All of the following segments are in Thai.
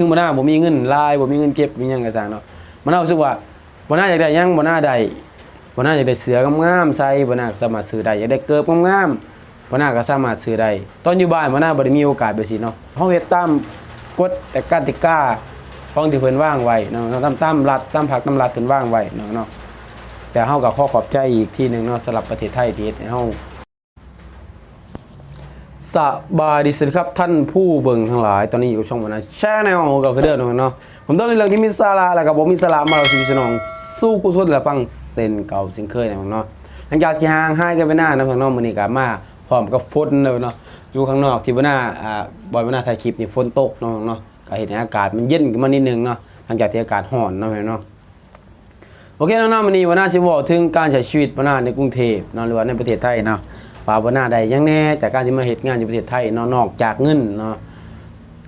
ซึ่งบ่น่าบ่มีเงินรายบ่มีเงินเก็บมีหยังก็ตามเนาะมันน่ารู้สึกว่าบ่น่าอยากได้หยังบ่น่าได้บ่น่าอยากได้เสืองามๆใส่บ่น่าสามารถซื้อได้อยากได้เกิบงามๆบ่น่าก็สามารถซื้อได้ตอนอยู่บ้านบ่น่าบ่ได้มีโอกาสแบบนี้เนาะเฮาเฮ็ดตามกฎแต่กติกาของที่เพิ่นวางไว้เนาะตามตามรัฐตามผักตามรัฐเพิ่นวางไว้เนาะเนาะแต่เฮาก็ขอขอบใจอีกทีหนึงเนาะสำหรับประเทศไทยที่เฮ็ดให้เฮา สบายดีสุดครับท่านผู้เบิ่งทั้งหลาย ตอนนี้อยู่ช่องวันนะแชร์แนวกับคือเดิมเนาะผมต้องในเรื่องที่มีสาระแล้วก็บ่มีสาระมาเราชีวิตน้อง สู้กุศลและฟังเส้นเก่าเส้นเคยนะเนาะหลังจากที่ห่างหายกันไปนานนะพี่น้องมื้อนี้ก็มาพร้อมกับฝนเลยเนาะอยู่ข้างนอกที่บ่น่าอ่าบ่อยบ่น่าถ่ายคลิปนี่ฝนตกเนาะเนาะก็เห็นให้อากาศมันเย็นขึ้นมานิดนึงเนาะหลังจากที่อากาศร้อนเนาะพี่น้องโอเคน้องๆวันนี้วันหน้าชิบอกถึงการใช้ชีวิตวันหน้าในกรุงเทพเนาะหรือว่าในประเทศไทยเนาะ ว่าวนาใดยังแน่จากการที่มาเหตุงานอยู่ประเทศไทยเนาะนอกจากเงินเนาะ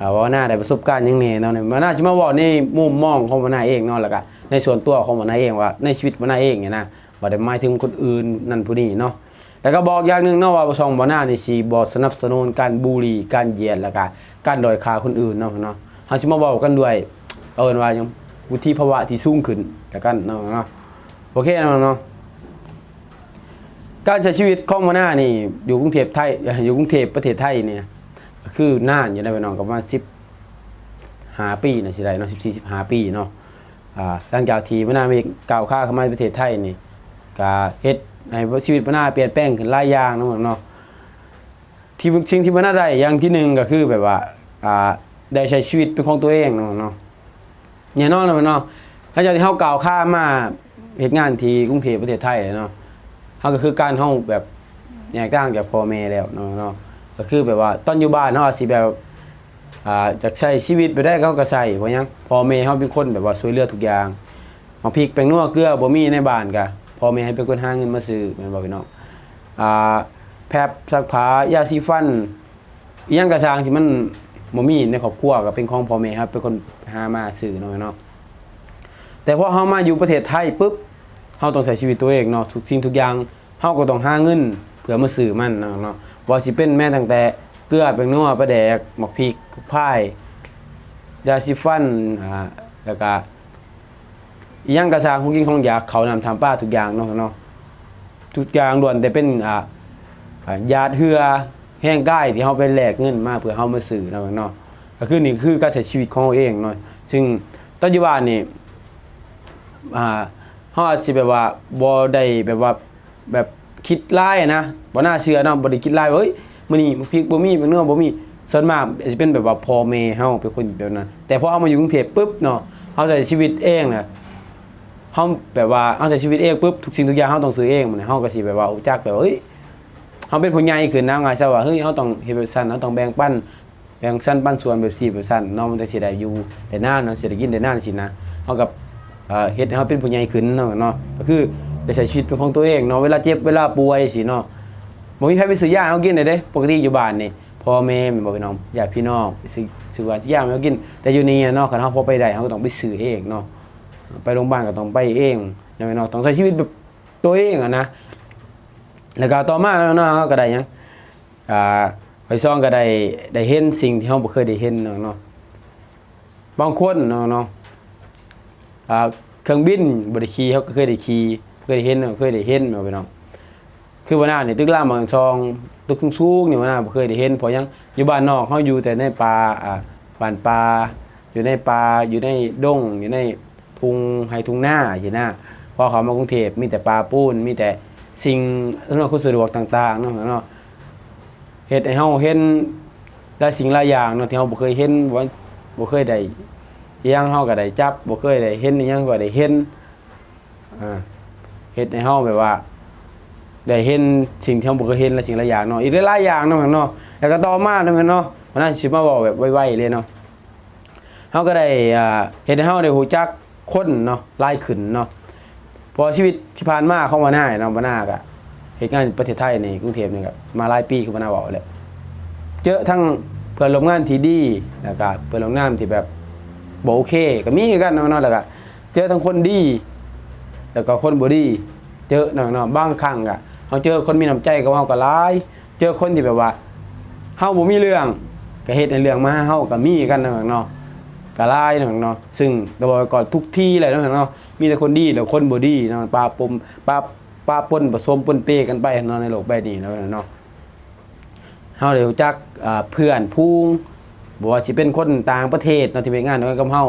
อ่าว่าวันาได้ประสบการณ์ยังแน่เนาะวันหน้าชิมาบอกในมุมมองของวันหน้าเองเนาะแล้วก็ในส่วนตัวของวันหน้าเองว่า ในชีวิตวันหน้าเองเนี่ยนะบ่ได้หมายถึงคนอื่นนั่นผู้นี้เนาะแต่ก็บอกอย่างหนึ่งเนาะว่าช่องวันหน้านี่สิบ่สนับสนุนการบูลลี่การเหยียดแล้วก็การดอยคาคนอื่นเนาะเนาะเฮาสิมาบอกกันด้วย เอาเป็นว่ายังวุฒิภาวะที่สูงขึ้นแล้วกันเนาะเนาะโอเคเนาะเนาะ การใช้ชีวิตของมาหน้านี่อยู่กรุงเทพไทยอยู่กรุงเทพประเทศไทยเนี่ยคือนานอยู่ได้ไปนองกับว่าสิบหาปีนะสิได้เนาะสิบสี่สิบหาปีเนาะอ่าหลังจากที่มาหน้ามีก้าวข้าเข้ามาประเทศไทยนี่ก็เฮ็ดให้ชีวิตมาหน้าเปลี่ยนแปลงขึ้นหลายอย่างนะเนาะที่สิ่งที่มาหน้าได้อย่างที่หนึ่งก็คือแบบว่าอ่าได้ใช้ชีวิตเป็นของตัวเองเนาะเนาะเนี่ยนอกเลยเนาะหลังจากที่เฮากล่าวข้ามมาเหตุงานที่กรุงเทพประเทศไทยเนาะ เฮาก็คือการเฮาแบบแยกต่างจากพ่อแม่แล้วเนาะเนาะก็คือแบบว่าตอนอยู่บ้านเฮาอาจสิแบบอ่าจะใช้ชีวิตไปได้เขาก็ใช้เพราะหยังพ่อแม่เฮาเป็นคนแบบว่าช่วยเหลือทุกอย่างมาพริกแป้งนัวเกลือบ่มีในบ้านก็พ่อแม่ให้เป็นคนหาเงินมาซื้อแม่นบ่พี่น้องอ่าแพรซักผ้ายาสีฟันอีหยังกระชางที่มันบ่มีในครอบครัวก็เป็นของพ่อแม่ครับเป็นคนหามาซื้อเนาะเนาะแต่พอเฮามาอยู่ประเทศไทยปุ๊บ เฮาต้องใช้ชีวิตตัวเองเนาะทุกสิ่งทุกอย่างเฮาก็ต้องหาเงินเพื่อมาซื้อมันเนาะเนาะว่าสิเป็นแม่ตั้งแต่เกลือแป้งนัวปลาแดกหมกพริกพายยาสีฟันอ่าแล้วก็อีหยังกระซางของกินของอยากเขาวนำทำป้าทุกอย่างเนาะเนาะทุกอย่างล้วนแต่เป็นอ่ายาดเหือแห้งก้ายที่เฮาไปแลกเงินมาเพื่อเฮามาซื้อเนาะเนาะก็คือนี่คือการใช้ชีวิตของเราเองเนาะซึ่งปัจจุบันนี่อ่า เฮาอาจสิแบบว่าบ่ได้แบบว่าแบบคิดร้ายอะนะบ่น่าเชื่อเนาะบ่ได้คิดร้ายว่าเฮ้ยมื้อนี้พริกบ่มีมื้อเนื้อบ่มีส่วนมากอาจจะเป็นแบบว่าพ่อแม่เฮาเป็นคนแบบนั้น แต่พอเฮามาอยู่กรุงเทพปุ๊บเนาะเฮาใช้ชีวิตเองน่ะเฮาแบบว่าเฮาใช้ชีวิตเองปุ๊บทุกสิ่งทุกอย่างเฮาต้องซื้อเองมันเฮาก็สิแบบว่าจักแบบว่าเฮ้ยเฮาเป็นผู้ใหญ่ขึ้นนะไงซะว่าเฮ้ยเฮาต้องเฮ็ดแบบซั่นเฮาต้องแบ่งปันแบ่งสั้นปันส่วนแบบ4แบบซั่นเนาะมันจะสิได้อยู่ได้นานเนาะสิได้กินได้นานสินะเฮากับ เอ่อเฮ็ดให้เขาเป็นผู้ใหญ่ขึ้นเนาะเนาะก็คือได้ใช้ชีวิตเป็นของตัวเองเนาะเวลาเจ็บเวลาป่วยสิเนาะบ่มีใครไปซื้อยาให้เขากินได้เด้ปกติอยู่บ้านนี่พ่อแม่แม่บ่พี่น้องญาติพี่น้องซื้อซื้อยาให้เขากิน แต่อยู่นี่เนาะคันเฮาพอไปได้เฮาก็ต้องไปซื้อเองเนาะไปโรงพยาบาลก็ต้องไปเองเนาะพี่น้องต้องใช้ชีวิตแบบตัวเองอะนะแล้วก็ต่อมาเนาะเราก็ได้หยังอ่าไปซ่องก็ได้ได้เห็นสิ่งที่เฮาบ่เคยได้เห็นเนาะบางคนเนาะ เครื่องบินบริขี่เขาก็เคยได้ขี่เคยได้เห็นเคยได้เห็นม่นบ่พี่น้องคือวันหน้าเนี่ยตึกล่ามบางซองตึกสูงๆนี่ยวันหน้าเคยได้เห็นเพราะยังอยู่บ้านนอกเขาอยู่แต่ในป่าอ่าบ้านป่าอยู่ในป่าอยู่ในดงอยู่ในทุงไร่ทุ่งนาอย่างน่ะพอเขามากรุงเทพมีแต่ป่าปูนมีแต่สิ่งอำนวยความสะดวกต่างๆเนาะเนาะเฮ็ดให้เฮาเห็นหลายสิ่งหลายอย่างเนาะที่เฮาบ่เคยเห็นบ่บ่เคยได้ ยังเฮาก็ได้จับบ่เคยได้เห็นอิหยังก็ได้เห็นอ่าเฮ็ดให้เฮาแบบว่า ได้เห็นสิ่งที่เฮาบ่เคยเห็นและสิ่งหลายอย่างเนาะอีกหลายอย่างเนาะเนาะแล้วก็ต่อมาเนาะเนาะวันนั้นสิมาบอกแบบไวๆเลยเนาะเฮาก็ได้อ่าเฮ็ดให้เฮาได้ฮู้จักคนเนาะหลายขึ้นเนาะพอชีวิตที่ผ่านมาของวานาเนาะวานาก็เฮ็ดงานประเทศไทยในกรุงเทพนี่ก็มาหลายปีคือวานาบอกแหละเจอทั้งเพื่อนร่วมงานที่ดีแล้วก็เพื่อนร่วมงานที่แบบ บ่โอเคก็มีกันเนาะเนาะแล้วก็เจอทั้งคนดี แล้วก็คนบ่ดี เจอเนาะเนาะบางครั้งก็เฮาเจอคนมีน้ำใจกับเฮาก็หลายเจอคนที่แบบว่าเฮาบ่มีเรื่องก็เฮ็ดให้เรื่องมาเฮาก็มีกันเนาะเนาะกะลายเนาะเนาะซึ่งเราบอกก่อนทุกที่เลยเนาะเนาะมีแต่คนดีแล้วคนบ่ดีเนาะปลาปมปลาปลาปนผสมปนเปกันไปเนาะในโลกใบนี้เนาะเนาะเฮาได้รู้จักเพื่อนพูง บ่ว่าสิเป็นคนต่างประเทศเนาะที่ไปงานด้วยกันกับเฮา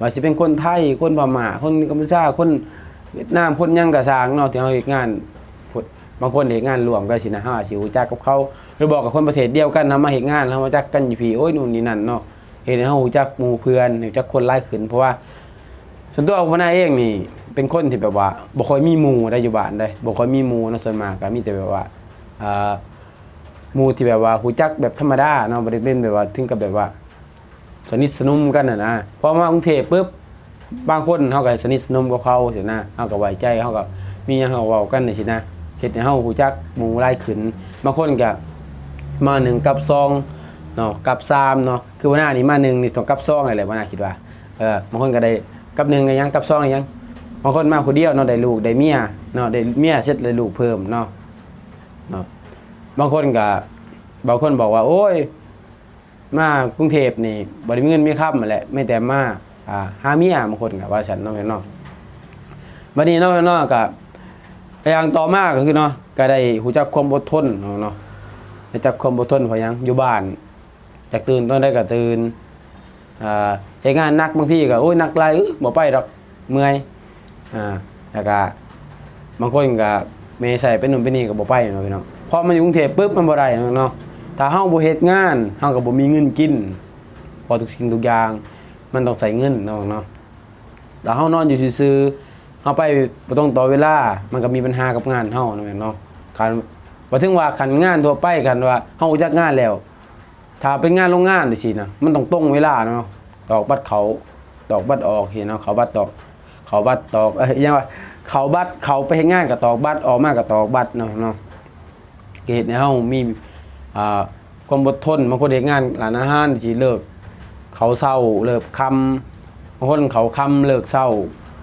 ว่าสิเป็นคนไทยคนพม่าคนกัมพูชาคนเวียดนามคนหยังกะสางเนาะที่เฮาเฮ็ดงานบางคนเฮ็ดงานรวมกันสินะเฮาอาจสิรู้จักกับเขาหรือบอกกับคนประเทศเดียวกันทำมาเฮ็ดงานเฮามาจักกันอยู่พี่โอ้ยนู่นนี่นั่นเนาะเฮ็ดให้เฮารู้จักหมู่เพื่อนรู้จักคนหลายขึ้นเพราะว่าส่วนตัวของพนาเองนี่เป็นคนที่แบบว่าบ่ค่อยมีหมู่ได้อยู่บ้านได้บ่ค่อยมีหมู่เนาะส่วนมากก็มีแต่แบบว่าอ่า มูที่แบบว่ารู้จักแบบธรรมดาเนาะบ่ได้เป็นแบบว่าถึงกับแบบว่า สนิทสนุมกันน่ะนะพอมากรุงเทพปุ๊บบางคนเฮาก็สนิทสนุมกับเขาสินะเฮาก็ไว้ใจเฮาก็มีหยังเฮาเว้ากันนี่สินะเฮ็ดให้เฮารู้จักหมู่หลายขึ้นบางคนก็มาหนึ่งกับซองเนาะกับสามเนาะคือวันหน้านี่มาหนึ่งนี่ต้องกับซองอะไรวันหน้าคิดว่าเออบางคนก็ได้กับหนึ่งก็ยังกับซองยังบางคนมาคนเดียวเนาะได้ลูกได้เมียเนาะได้เมียเสร็จได้ลูกเพิ่มเนาะ บางคนก็บางคนบอกว่า โอ้ย มากรุงเทพนี่บริมีเงินไมีค่ำมาแหละไม่แต่มาอ่าหาเมียบางคนกับว่าฉันนองเนาะบัดนี้นาะเนาะกับอย่างต่อมาก็คือเนาะก็ได้หูจักความอดทนเนาะเนาะได้จักความอดทนพราะหยังอยู่บ้านจากตื่นตอนได้ก็ตื่นอ่าเฮ็ดงานหนักบางทีก็โอ้ยหนักหลยเออบ่ไปดอกเมื่อยอ่าแล้วก็บางคนก็เมใส่เป็นหนุ่มเป็นนี่ก็บ่ไปเนาะพี่น้อง พอมาอยู่กรุงเทพปุ๊บมันบ่ได้เนาะเนาะถ้าเฮาบ่เฮ็ดงานเฮาก็บ่มีเงินกินพอทุกสิ่งทุกอย่าง มันต้องใส่เงินเนาะเนาะถ้าเฮานอนอยู่ซื่อๆเฮาไปบ่ต้องต่อเวลา มันก็มีปัญหากับงานเฮาเนาะแม่นเนาะคันบ่ถึงว่าคันงานทั่วไปคันว่าเฮาจักงานแล้ว ถ้าเป็นงานโรงงานจังซี่นะมันต้องตรงเวลาเนาะตอกบัตรเขาตอกบัตรออกเห็นเนาะเขาบัตรตอก เขาบัตรตอกเอ้ยยังว่าเขาบัตรเขาไปเฮ็ดงานก็ตอกบัตรออกมาก็ตอกบัตรเนาะเนาะ ก็เฮ็ดให้เฮามีอ่าความอดทนบางคนเด็กงานร้านอาหารที่เลิกเขาเศร้าเลิกคำบางคนเขาคำเลิกเศร้า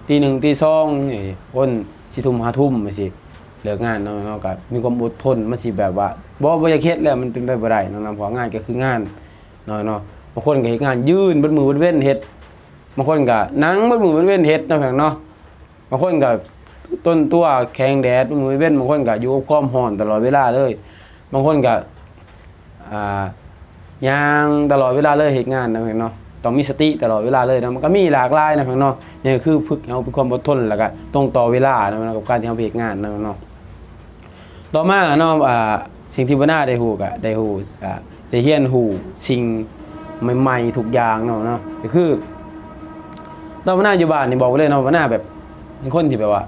ตีหนึ่งตีสองนี่คนสิทุ่มหาทุ่มไปสิเลิกงานเนาะเนาะก็มีความอดทนมันสิแบบว่าบ่บ่อยากเฮ็ดแล้วมันเป็นไปบ่ได้เนาะเนาะเพราะงานก็คืองานเนาะเนาะบางคนก็เฮ็ดงานยืนบนมือเบนเว้นเฮ็ดบางคนก็นั่งบนมือเบนเว้นเฮ็ดเนาะแพงเนาะบางคนก็ ต้นตัวแข็งแดดมือเว้นบางคนก็อยู่กับความร้อนตลอดเวลาเลย บางคนก็อ่ายางตลอดเวลาเลยเหตุงานนะเพื่อนเนาะต้องมีสติตลอดเวลาเลยนะมันก็มีหลากหลายนะเพื่อนเนาะนี่คือฝึกเอาเป็นความอดทนแล้วก็ตรงต่อเวลานะเพื่อนกับการที่เราเหตุงานนะเพื่อนเนาะต่อมาเนาะอ่าสิ่งที่บ่น่าได้ฮู้ก็ได้ฮู้อ่าได้เรียนฮู้สิ่งใหม่ๆทุกอย่างเนาะเนาะก็คือตอนบ่น่าอยู่บ้านนี่บอกไว้เลยเนาะบ่น่าแบบคนที่แบบว่า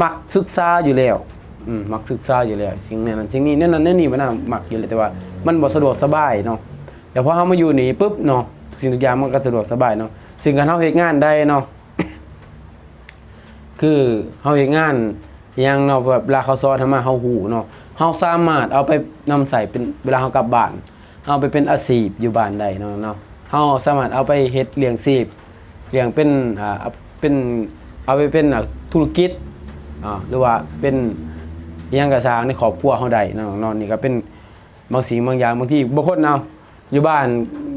มักศึกษาอยู่แล้วอืมมักศึกษาอยู่แล้วสิ่งนั้นสิ่งนี้นั่นนั่นนั่นนี่มันน่ามักอยู่เลยแต่ว่า มันบ่สะดวกสบายเนาะแต่พอเฮามาอยู่นี่ปุ๊บเนาะทุกสิ่งทุกอย่างมันก็สะดวกสบายเนาะสิ่งการเฮาเฮ็ดงานได้เนาะคือเฮาเฮ็ดงานอหยังเนาะแบบเวลาเขาสอนทำมาเฮาฮู้เนาะเฮาสามารถเอาไปนำใส่เป็นเวลาเฮากลับบ้านเอาไปเป็นอาชีพอยู่บ้านได้เนาะเนาะเฮาสามารถเอาไปเฮ็ดเลี้ยงชีพเลี้ยงเป็นอ่าเป็นเอาไปเป็นอะธุรกิจ หรือว่าเป็นยังกระสร้างในครอบครัวเฮาได้เนาะเนาะนี่ก็เป็นบางสิ่งบางอย่างบางที่บางคนเอาอยู่บ้าน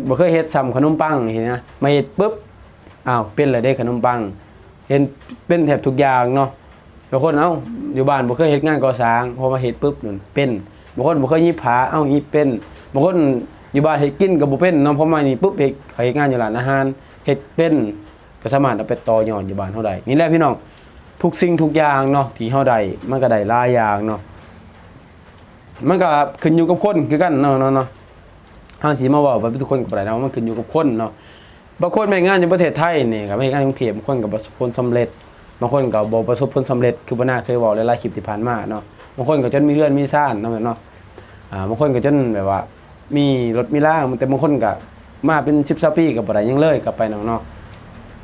บ่เคยเฮ็ดซ้ำขนมปังเห็นนะมาเฮ็ดปุ๊บอ้าวเป็นเลยได้ขนมปัง เห็นเป็นแทบทุกอย่างเนาะบางคนเอ้าอยู่บ้านบ่เคยเฮ็ดงานก่อสร้างพอมาเฮ็ดปุ๊บนั่นเป็นบางคนบ่เคยยิบผาเอ้ายิบเป็นบางคนอยู่บ้านเฮ็ดกินก็บ่เป็นเนาะพอมานี่ปุ๊บเฮ็ดเขาเฮ็ดงานอยู่ร้านอาหารเฮ็ดเป็นก็สามารถเอาไปต่อยอดอยู่บ้านเฮาได้นี่แหละพี่น้อง ทุกสิ่งทุกอย่างเนาะที่เฮาได้มันก็ได้หลายอย่างเนาะมันก็ขึ้นอยู่กับคนคือกันเนาะเนาะเนาะเฮาสิมาเว้าว่าทุกคนก็บ่ได้เนาะมันขึ้นอยู่กับคนเนาะบางคนไปงานในประเทศไทยนี่ก็ไปงานกรุงเทพบางคนก็ประสบผลสำเร็จบางคนก็บ่ประสบผลสำเร็จคือบ่น่าเคยเว้าหลายๆคลิปที่ผ่านมาเนาะบางคนก็จนมีเรื่อนมีซ่านเนาะเนาะอ่าบางคนก็จนแบบว่า มีรถมีล่างแต่บางคนก็มาเป็น10 20ปีก็บ่ได้หยังเลยกลับไปเนาะเนาะ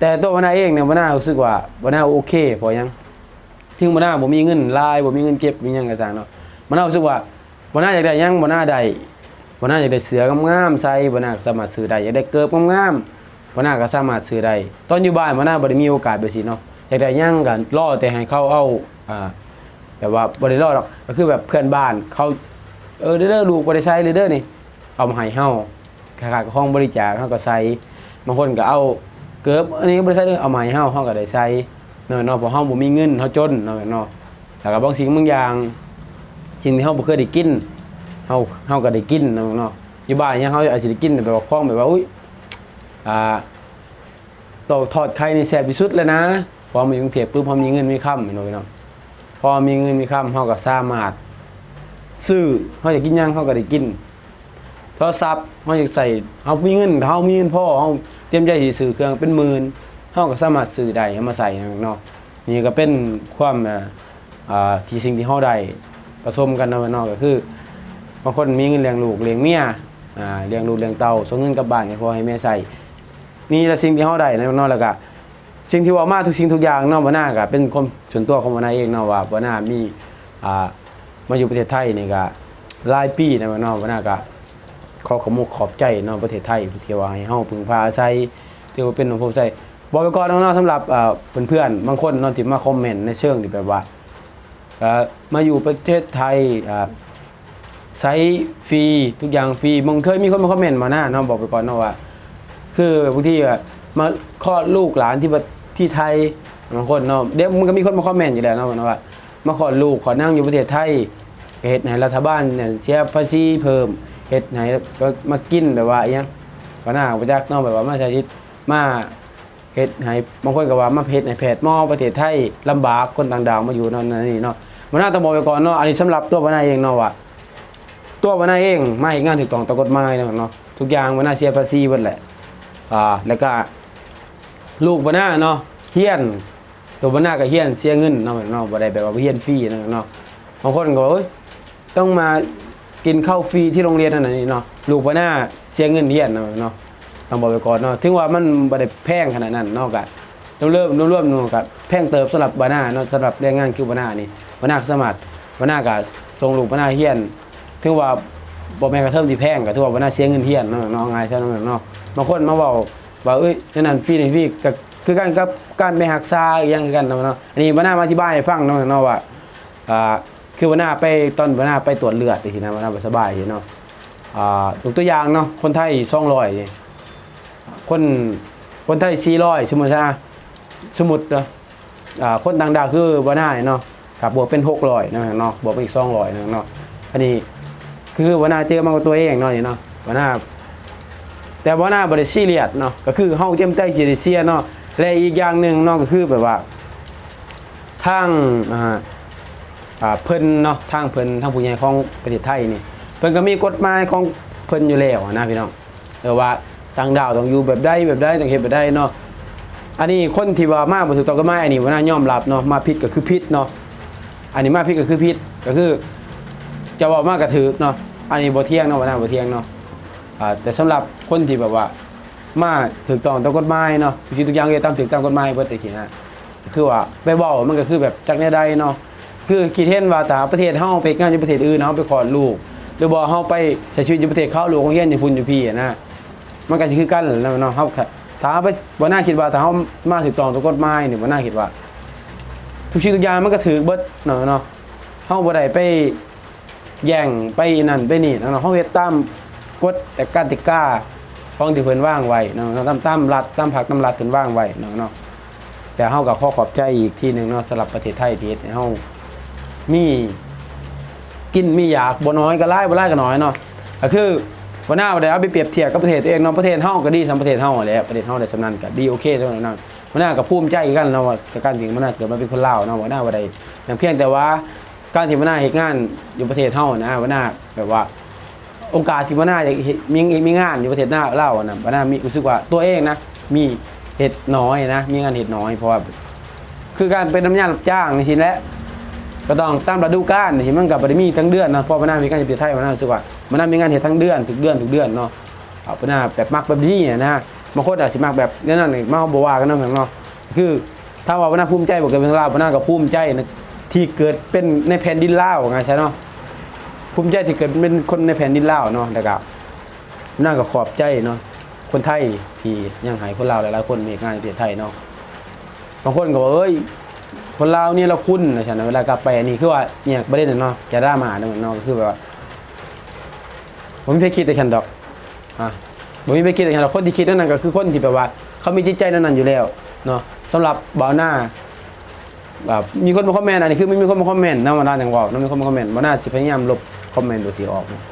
แต่ตัววนาเองเนี่ยวนารู้สึกว่าวนาโอเคพอยังถึงวนาบ่มีเงินรายบ่มีเงินเก็บมีหยังกระซังเนาะวนารู้สึกว่าวนาอยากได้ยังวนาได้วนาอยากได้เสืองามๆใส่วนาก็สามารถซื้อได้อยากได้เกิบงามๆวนาก็สามารถซื้อได้ตอนอยู่บ้านวนาบ่ได้มีโอกาสแบบนี้เนาะอยากได้ยังก็รอแต่ให้เขาเอาอ่าแบบว่าบ่ได้รอหรอกก็คือแบบเพื่อนบ้านเขาเออเด้อลูกบ่ได้ใช้เลยเด้อนี่เอามาให้เฮาค่ากับห้องบริจาคเฮาก็ใส่บางคนก็เอา เกิบอันนี้ก็บ่ได้ใช้เลยเอาไม้เฮาเฮาก็ได้ใช้เนาะเนาะเพราะเฮาบ่มีเงินเฮาจนเนาะเนาะแต่ก็บางสิ่งบางอย่างสิ่งที่เฮาบ่เคยได้กินเฮาเฮาก็ได้กินเนาะเนาะอยู่บ้านเนี่ยเฮาอาจสิได้กินแบบว่าคล้องแบบว่าอุ้ยอ่าตอกทอดไข่นี่แซ่บที่สุดเลยนะพอมาอยู่กรุงเทพปุ๊บพอมีเงินมีค่ำเนาะเนาะพอมีเงินมีค่ำเฮาก็สามารถซื้อเฮาอยากกินหยังเฮาก็ได้กิน รศัพท์เฮาอยากใส่เฮามีเงินเฮามีเงินพ่อเฮาเตรียมใจสิซื้อเครื่องเป็นหมื่นเฮาก็สามารถซื้อได้เอามาใส่เนาะนี่ก็เป็นความอ่าที่สิ่งที่เฮาได้ผสมกันนะเนาะก็คือบางคนมีเงินเลี้ยงลูกเลี้ยงเมียอ่าเลี้ยงลูกเลี้ยงเตาส่งเงินกับบ้านให้พ่อให้แม่ใส่นี่ละสิ่งที่เฮาได้เนาะแล้วก็สิ่งที่ว่ามาทุกสิ่งทุกอย่างเนาะบ่น่าก็เป็นความส่วนตัวของบ่น่าเองเนาะว่าบ่น่ามีอ่ามาอยู่ประเทศไทยนี่ก็หลายปีนะเนาะบ่น่าก็ ขอขมุกขอบใจเนาะประเทศไทยที่ว่าให้เฮาพึงพาอาศัยที่ว่าเป็นของผมใส่บอกไว้ก่อนเนาะสำหรับเอ่อเพื่อนๆบางคนเนาะที่มาคอมเมนต์ในเชิงที่แบบว่าเออมาอยู่ประเทศไทยอ่าใช้ฟรีทุกอย่างฟรีบางเคยมีคนมาคอมเมนต์มาหน้าเนาะบอกไปก่อนเนาะว่า คือบางทีอะมาคลอดลูกหลานที่ที่ไทยบางคนเนาะเดี๋ยวมันก็มีคนมาคอมเมนต์อยู่แล้วเนาะว่า มาคลอดลูกขอนั่งอยู่ประเทศไทยเฮ็ดให้รัฐบาลเนี่ยเสียภาษีเพิ่ม เฮ็ดให้ก็มากินแบบว่าอหยังว่าหน้าบ่จักเนาะแบบว่ามาใช้ชีวิตมาเฮ็ดให้บางคนก็ว่ามาเฮ็ดให้แพทย์หมอประเทศไทยลำบากคนต่างดาวมาอยู่เนาะนั่นนี่เนาะมันน่าต้องบอกไปก่อนเนาะอันนี้สำหรับตัวบรรณาเองเนาะว่าตัวบรรณาเองมาเฮ็ดงานถูกต้องตามกฎหมายเนาะเนาะทุกอย่างบรรณาเสียภาษีเบิดแหละอ่าแล้วก็ลูกบหน้าเนาะเฮียนตัวบหน้าก็เฮียนเสียเงินเนาะเนาะบ่ได้แบบว่าเฮียนฟรีเนาะเนาะบางคนก็ว่าเอ้ยต้องมา กินข้าวฟรีที่โรงเรียนนั่นนะนี่เนาะลูกบหน้าเสียเงินเฮียนเนาะเนาะต้องบอกไปก่อนเนาะถึงว่ามันบ่ได้แพงขนาดนั้นเนาะก็เริ่มๆรวมๆเนาะก็แพงเติบสำหรับบหน้าเนาะสำหรับแรงงานคิวบหน้านี่บหน้าก็สมัครบหน้าก็ส่งลูกบหน้าเฮียนถึงว่าบ่แม่กระเทิมที่แพงก็ถือว่าบ่น่าเสียเงินเฮียนเนาะเนาะง่ายซะเนาะเนาะบางคนมาเว้าว่าเอ้ยนั่นฟรีนี่ฟรีก็คือกันกับการไปหักษาอีหยังกันเนาะอันนี้บ่น่ามาอธิบายให้ฟังเนาะเนาะว่าอ่า คือบ่น่าไปตอนบ่น่าไปตรวจเลือดจังซี่นะบ่น่าบ่สบายสิเนาะอ่ายกตัวอย่างเนาะคนไทย200นี่คนคนไทย400สมมุติซะสมมุติเนาะอ่าคนต่างดาวคือบ่น่าเนาะกับบวกเป็น600เนะเนาะบวกเป็นอีก200เนาะเนาะอันนี้คือวานาเจอมากับตัวเองเนาะนี่เนาะวานาแต่วานาบริซีเรียสเนาะก็คือเฮาเต็มใจสิได้เสียเนาะและอีกอย่างหนึ่งเนาะก็คือแบบว่าทางอ่า เพิ่นเนาะทางเพิ่นทางผู้ใหญ่ของประเทศไทยนี่เพิ่นก็มีกฎหมายของเพิ่นอยู่แล้วนะพี่น้องเออว่าต่างดาวต้องอยู่แบบใดแบบใดต้องเฮ็ดแบบใดเนาะอันนี้คนที่ว่ามาบ่ถูกต้องกฎหมายอันนี้ว่าน่ายอมรับเนาะมาผิดก็คือผิดเนาะอันนี้มาผิดก็คือผิดก็คือ จะบอกมากกระถือเนาะอันนี้บ่เที่ยงเนาะวันนั้นบ่เที่ยงเนาะแต่สำหรับคนที่แบบว่ามาถูกต้องตามกฎหมายเนาะทุกสิ่งทุกอย่างก็ตามถูกตามกฎหมายเบิดแต่ขี้นะคือว่าไปเว้ามันก็คือแบบจักแนวใดเนาะ คือคิดเห็นว่าถ้าประเทศเฮาไปงานอยู่ประเทศอื่นเฮาไปขอดลูก หรือบ่เฮาไปใช้ชีวิตอยู่ประเทศเขาลูกของเฮียนอยู่พุ่นอยู่พี่นะมันก็สิคือกันแหละเนาะเฮาก็ถ้าไปบ่น่าคิดว่าถ้าเฮามาถูกต้องตามกฎหมายนี่บ่น่าคิดว่า ทุกสิ่งทุกอย่างมันก็ถือเบิดเนาะเนาะเฮาบ่ได้ไปแย่งไปนั่นไปนี่เนาะเขาเฮ็ดตามกฎแต่กติกาของที่เพิ่นว่างไว้เนาะตามตามรัฐตามผักตามรัฐเพิ่นว่างไว้เนาะเนาะแต่เฮาก็ขอขอบใจอีกทีหนึงเนาะสำหรับประเทศไทยที่เฮ็ดให้เฮา มีกินมีอยากบ่น้อยก็หลายบ่หลายก็น้อยเนาะก็คือบ่น่าบ่ได้เอาไปเปรียบเทียบกับประเทศตัวเองเนาะประเทศเฮาก็ดีสำประเทศเฮาแหละประเทศเฮาได้สำนั้นก็ดีโอเคเท่านั้นเนาะบ่น่าก็ภูมิใจกันเนาะว่าการที่บ่น่าเกิดมาเป็นคนลาวเนาะบ่น่าบ่ได้อย่างเพียงแต่ว่าการที่มาหน้าเฮ็ดงานอยู่ประเทศเฮานะว่าหน้าแบบว่าโอกาสที่มาหน้าจะเฮ็ดมีมีงานอยู่ประเทศหน้าเล่าวนะว่าหน้ามีรู้สึกว่าตัวเองนะมีเฮ็ดน้อยนะมีงานเฮ็ดน้อยเพราะว่าคือการเป็นน้ำยารับจ้างในชิ้นแหละ ก็ต้องตามฤดูกาลที่มันก็บ่ได้มีทั้งเดือนนะเพราะว่าหน้ามีการอยู่ประเทศไทยว่าหน้าสึกว่ามันน่ามีงานเฮ็ดทั้งเดือนทุกเดือนทุกเดือนเนาะเอาไปหน้าแบบมักแบบนี้อะนะบางคนอาจสิมักแบบนั้นนั่นนี่มาบว่ากันเนาะเนาะคือถ้าว่าวันหน้าภูมิใจบอกกันเป็นลาววันหน้าก็ภูมิใจนะที่เกิดเป็นในแผ่นดินลาวไงใช่เนาะภูมิใจที่เกิดเป็นคนในแผ่นดินลาวเนาะแล้วก็หน้าก็ขอบใจเนาะคนไทยที่ยังหายคนลาวหลายๆคนมีงานในประเทศไทยเนาะบางคนก็บอกเอ้ย คนลาวนี่เราคุ้นนะฉันเวลากลับไปอันนี้คือว่าเนี่ยประเด็นน่ะเนาะจะไดราม่าเนาะเนาะก็คือแบบว่าผมไม่เคยคิดแต่ฉันดอกอะบ่มีไปคิดอย่างนั้นหรอกคนที่คิดนั่นนะก็คือคนที่แบบว่า เขามีจิตใจนั้นๆอยู่แล้วเนาะสำหรับบ่าวหน้าแบบมีคนมาคอมเมนต์อันนี้คือไม่มีคนมาคอมเมนต์นะมาด้านอย่างว่าน้มีคนมาคอมเมนต์บ่าวหน้าสิพยายามลบคอมเมนต์ตัวสีออกน่าว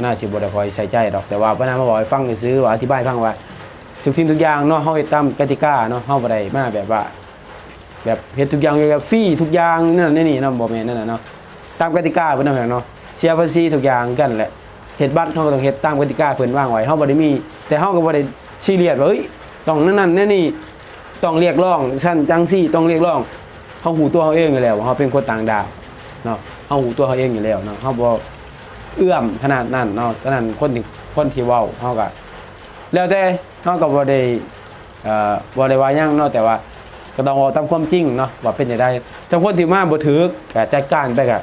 หน้าสิบ่ได้คอยใส่ใจดอกแต่ว่าบ่าวหน้ามาบอกให้ฟังซื้อว่าอธิบายฟังว่าทุกสิ่งทุกอย่างเนาะเฮาเฮ็ดตามกติกาเนาะเฮาบ่ได้มาแบบว่า แบบเฮ็ดทุกอย่างแบบฟรีทุกอย่างนั่นนี่นี่เนาะบ่แม่นนั่นน่ะเนาะตามกติกาเพิ่นนั่นแหละเนาะเสียภาษีทุกอย่างกันแหละเฮ็ดบัตรเฮาก็ต้องเฮ็ดตามกติกาเพิ่นวางไว้เฮาบ่ได้มี แต่เฮาก็บ่ได้ซีเรียสว่าเฮ้ยต้องนั่นนั่นนี่นี่ต้องเรียกร้องชั้นจังซี่ต้องเรียกร้องเฮาหูตัวเฮาเองอยู่แล้วว่าเฮาเป็นคนต่างดาวเนาะเฮาหูตัวเฮาเองอยู่แล้วเนาะเฮาบ่เอื้อมขนาดนั้นเนาะฉะนั้นคนที่คนที่เว้าเฮาก็แล้วแต่เฮาก็บ่ได้เอ่อบ่ได้ว่าหยังเนาะแต่ว่า ก็ต้องเอาตามความจริงเนาะว่าเป็นอย่างไรถ้าคนที่มาบ่ถือก็จัดการไปก็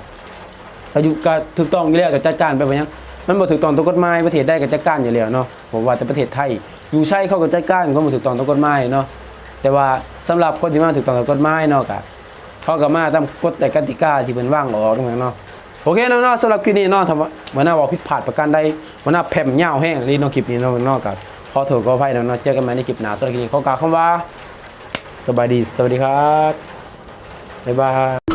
ก็อยู่ก็ถูกต้องอยู่แล้วก็จัดการไปบ่หยังมันบ่ถูกต้องตามกฎหมายประเทศใดก็จัดการอยู่แล้วเนาะผมว่าแต่ประเทศไทยอยู่ใช้เขาก็จัดการเขาบ่ถูกต้องตามกฎหมายเนาะแต่ว่าสำหรับคนที่มาถูกต้องตามกฎหมายเนาะก็เขาก็มาตามกฎแต่กติกาที่เพิ่นวางออกตรงนั้นเนาะโอเคเนาะเนาะสำหรับคลิปนี้เนาะถ้าว่ามันน่าว่าผิดพลาดประการใดมันน่าแผ่มยาวแห้งลีเนาะคลิปนี้เนาะเนาะก็ขอโทษขออภัยเนาะเนาะเจอกันใหม่ในคลิปหน้าสำหรับคลิปนี้ขอกล่าวคำว่า สบายดี สวัสดีครับ บ๊ายบาย